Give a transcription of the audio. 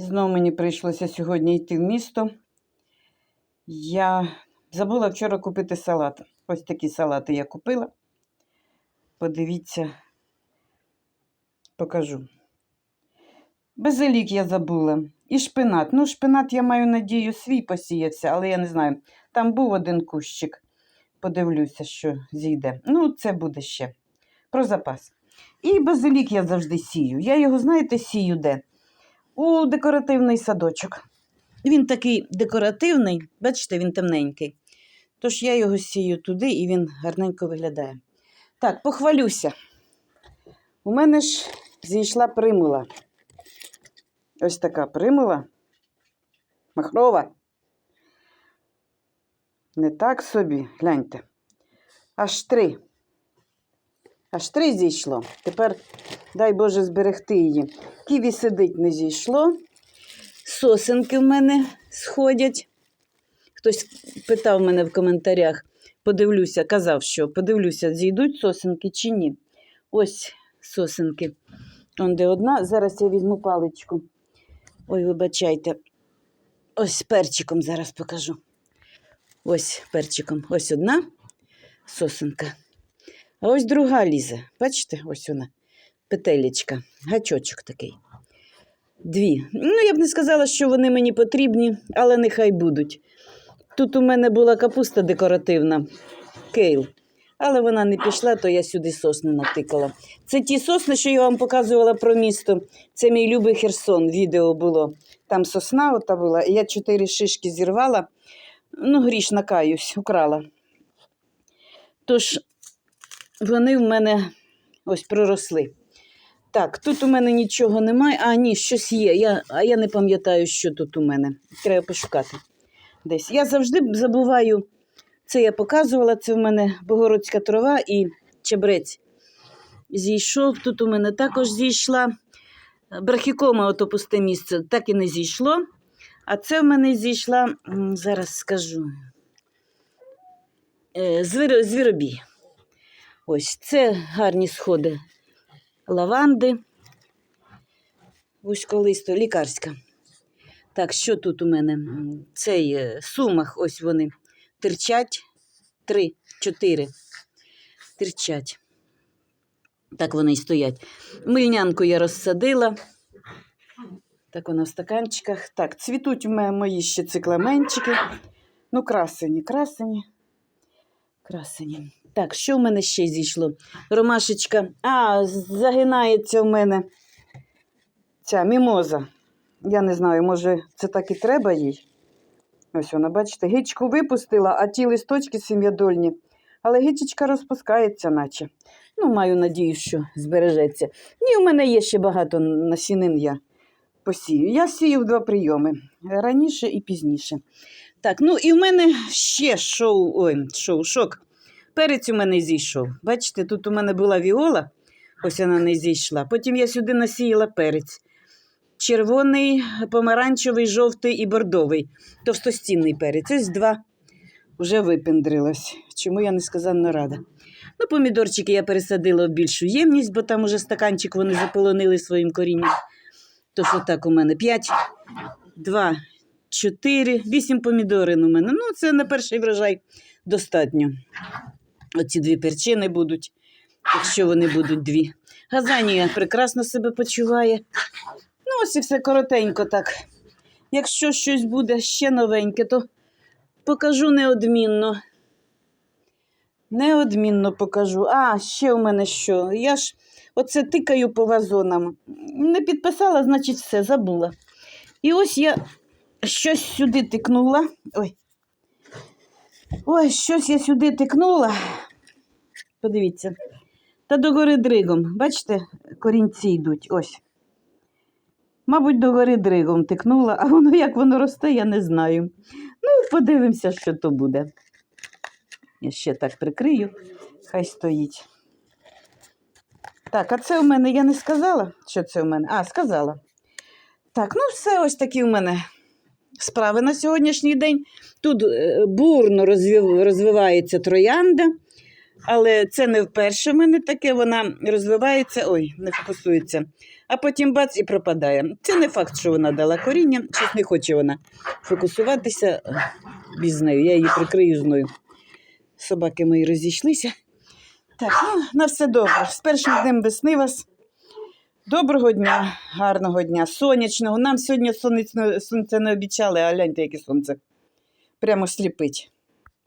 Знову мені прийшлося сьогодні йти в місто. Я забула вчора купити салат. Ось такі салати я купила. Подивіться, покажу. Базилік я забула. І шпинат. Ну, шпинат, я маю надію, свій посіявся, але я не знаю. Там був один кущик. Подивлюся, що зійде. Ну, це буде ще. Про запас. І базилік я завжди сію. Я його, знаєте, сію де? У декоративний садочок. Він такий декоративний, бачите, він темненький. Тож я його сію туди і він гарненько виглядає. Так, похвалюся. У мене ж зійшла примула. Ось така примула. Махрова. Не так собі, гляньте. Аж три. Аж три зійшло. Тепер, дай Боже, зберегти її. Ківі сидить, не зійшло. Сосенки в мене сходять. Хтось питав мене в коментарях, подивлюся, казав, що подивлюся, зійдуть сосенки чи ні. Ось сосенки. Он де одна. Зараз я візьму паличку. Ой, вибачайте. Ось перчиком зараз покажу. Ось перчиком. Ось одна сосенка. А ось друга лізе. Бачите, ось вона. Петелечка, гачочок такий. Дві. Ну, я б не сказала, що вони мені потрібні, але нехай будуть. Тут у мене була капуста декоративна, кейл. Але вона не пішла, то я сюди сосни натикала. Це ті сосни, що я вам показувала про місто. Це мій любий Херсон, відео було. Там сосна ота була, я чотири шишки зірвала. Ну, гріш накаюсь, украла. Тож вони в мене ось проросли. Так, тут у мене нічого немає. А, ні, щось є. Я, а я не пам'ятаю, що тут у мене. Треба пошукати десь. Я завжди забуваю, це я показувала, це в мене богородська трава і чебрець. Зійшов, тут у мене також зійшла. Брахікома, ото пусте місце, так і не зійшло. А це в мене зійшла, зараз скажу, е, звіробій. Ось це гарні сходи лаванди. Вузьколисто, лікарська. Так, що тут у мене? Цей е, сумах, ось вони терчать. Три, чотири. Терчать. Так вони й стоять. Мильнянку я розсадила. Так вона в стаканчиках. Так, цвітуть в мої ще цикламенчики. Ну, красені, красені. Красені. Так, що в мене ще зійшло? Ромашечка. А, загинається в мене ця мімоза. Я не знаю, може, це так і треба їй. Ось вона, бачите, гичку випустила, а ті листочки сім'ядольні. Але гичечка розпускається, наче. Ну, маю надію, що збережеться. Ні, у мене є ще багато насінин я посію. Я сію в два прийоми раніше і пізніше. Так, ну і в мене ще шоу, ой, шоу, шок. Перець у мене зійшов. Бачите, тут у мене була віола, ось вона не зійшла. Потім я сюди насіяла перець. Червоний, помаранчевий, жовтий і бордовий. Товстостінний перець. Ось два вже випендрилось. Чому я несказанно рада. Ну, помідорчики я пересадила в більшу ємність, бо там уже стаканчик вони заполонили своїм корінням. Тож отак у мене 5, 2, 4, 8 помідорин у мене. Ну, це на перший врожай достатньо. Оці дві перчини будуть, якщо вони будуть дві. Газанія прекрасно себе почуває. Ну, ось і все коротенько так. Якщо щось буде ще новеньке, то покажу неодмінно. Неодмінно покажу. А, ще у мене що? Я ж оце тикаю по вазонам. Не підписала, значить, все, забула. І ось я щось сюди тикнула. Ой. Ой, щось я сюди тикнула. Подивіться. Та догори дригом. Бачите, корінці йдуть. Ось. Мабуть, догори дригом тикнула, а воно як воно росте, я не знаю. Ну, подивимося, що то буде. Я ще так прикрию, хай стоїть. Так, а це у мене я не сказала, що це у мене. А, сказала. Так, ну все ось такі у мене справи на сьогоднішній день. Тут е, бурно розвив, розвивається троянда. Але це не вперше в мене таке, вона розвивається, ой, не фокусується, а потім бац і пропадає. Це не факт, що вона дала коріння, щось не хоче вона фокусуватися без нею. Я її прикрию зною. Собаки мої розійшлися. Так, ну, на все добре. З першим днем весни вас. Доброго дня, гарного дня, сонячного. Нам сьогодні сонце, не обіцяли, а гляньте, яке сонце. Прямо сліпить.